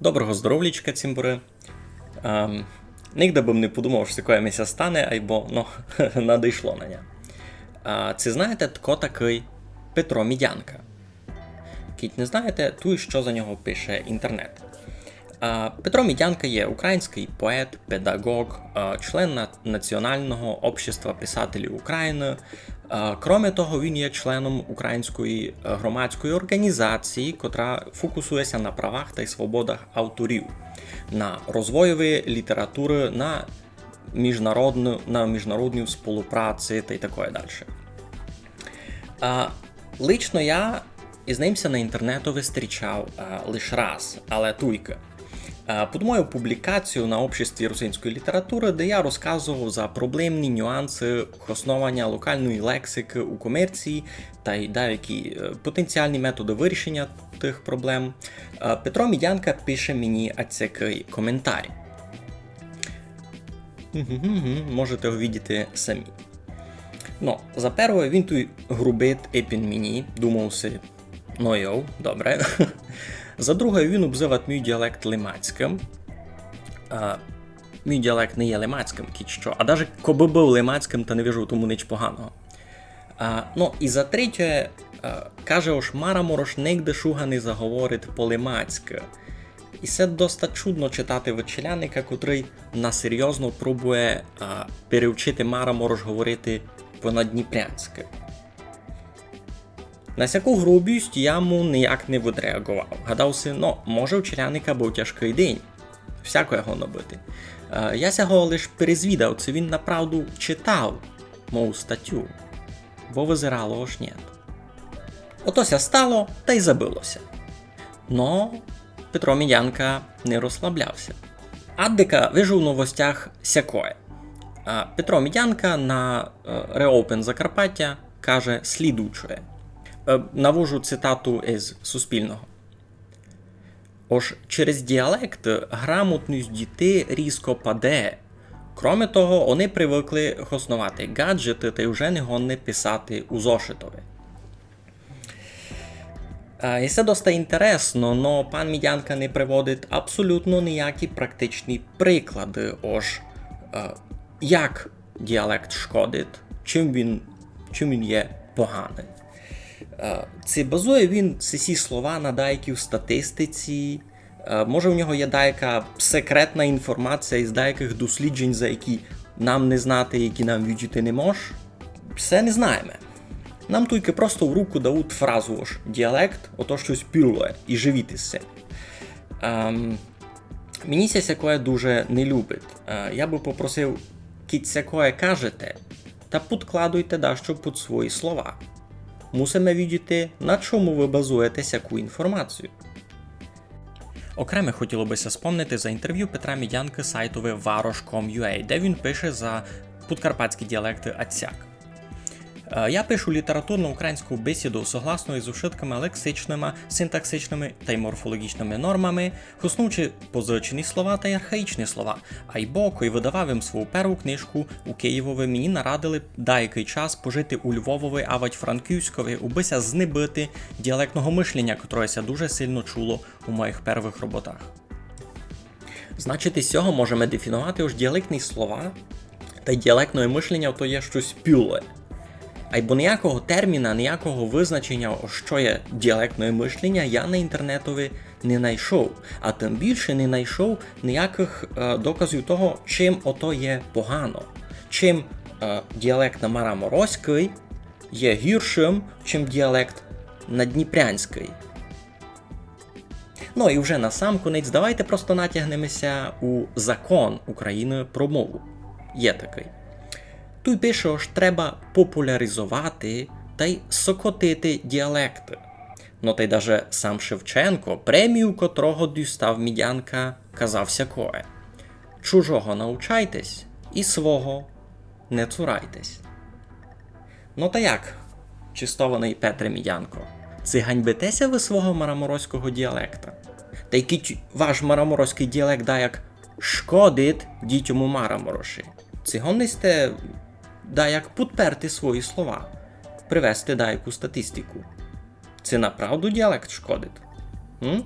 Доброго здоровлічка, цімбури. Ем, Нігде б не подумав, що таке місяць стане, айбо ну, надійшло на нього. Це знаєте, хто такий Петро Мідянка? Кіть не знаєте, ту що за нього пише інтернет. Петро Мідянка є український поет, педагог, член Національного общества писателів України. Кроме того, він є членом української е, громадської організації, котра фокусується на правах та свободах авторів, на розвоєві літератури, на міжнародну, на міжнародній співпраці та й таке далі. Лично я із ним на інтернету зустрічав лише раз, але тільки. А, Під мою публікацію на обществі русинської літератури, де я розказував за проблемні нюанси основання локальної лексики у комерції та й деякі е, потенціальні методи вирішення тих проблем, Петро Мідянка пише мені ацякий коментар. Можете увидіти самі. Ну, за перше, він тут грубить епін мені, думав си, ну йоу, добре. За друге, він обзивав мій діалект лимацьким. А, мій діалект не є лимацьким, кіт що, а навіть коби був лимацьким, то не вижу тому ніч поганого. А, ну, і за третє, каже, ош Мара Морош шуга не заговорить по-лимацьки. І це досить чудно читати вечеляника, котрий насерйозно пробує а, перевчити Мара Морош говорити по-надніпрянськи. На сяку грубість я му ніяк не відреагував. Гадав си, ну, може, у челяника був тяжкий день. Всяко його набити. Е, я сього лиш перезвідав, це він направду читав мою статтю, бо визирало аж нет. Отося стало та й забилося. Но Петро Мідянка не розслаблявся. Аддика вижу в новостях сякое. А Петро Мідянка на е, Reopen Закарпаття каже слідуче. Е, Навожу цитату із Суспільного. Ож через діалект грамотність дітей різко паде. Кроме того, вони привикли хоснувати гаджети та вже негонне писати у зошитові. Е, І це досить інтересно, но пан Мідянка не приводить абсолютно ніякі практичні приклади. Ож е, як діалект шкодить, чим він, чим він є поганий. Е, Це базує він всі слова на деякій статистиці. Е, Може, в нього є деяка секретна інформація із деяких досліджень, за які нам не знати, які нам відчути не мож. Все не знаємо. Нам тільки просто в руку дають фразу ож діалект, ото щось пірує і живіти з цим. Ем, мені ся сякое дуже не любить. Е, я би попросив, кіт сякое кажете, та підкладуйте дещо під свої слова. Мусимо відійти, на чому ви базуєте сяку інформацію. Окреме хотіло бися спомнити за інтерв'ю Петра Мідянки сайтове varosh.com.ua, де він пише за подкарпатські діалекти Ацяк. Е, Я пишу літературну українську бесіду согласно із ушитками лексичними, синтаксичними та й морфологічними нормами, хуснучи позичені слова та й архаїчні слова. А й боко й видавав їм свою першу книжку у Києвові. Мені нарадили деякий час пожити у Львовові, а вать Франківськові, убися знебити діалектного мишлення, котрося дуже сильно чуло у моїх первих роботах. Значить, із цього можемо дефінувати уж діалектні слова, та й діалектне мишлення то є щось пюле. А й бо ніякого терміна, ніякого визначення, що є діалектне мишлення, я на інтернетові не знайшов. А тим більше не знайшов ніяких е, доказів того, чим ото є погано, чим е, діалект на Мараморозький є гіршим, чим діалект на Дніпрянський. Ну і вже на сам конець давайте просто натягнемося у закон України про мову. Є такий. Тут пише, що треба популяризувати та й сокотити діалекти. Ну та й даже сам Шевченко, премію котрого дістав мідянка, казав сякое. Чужого научайтесь і свого не цурайтесь. Ну та як, чистований Петре Мідянко, це ганьбитеся ви свого мараморозького діалекта? Та який ваш мараморозький діалект да як шкодить дітям у марамороші? Цього да як підперти свої слова, привести даяку статистику. Це направду діалект шкодить? М?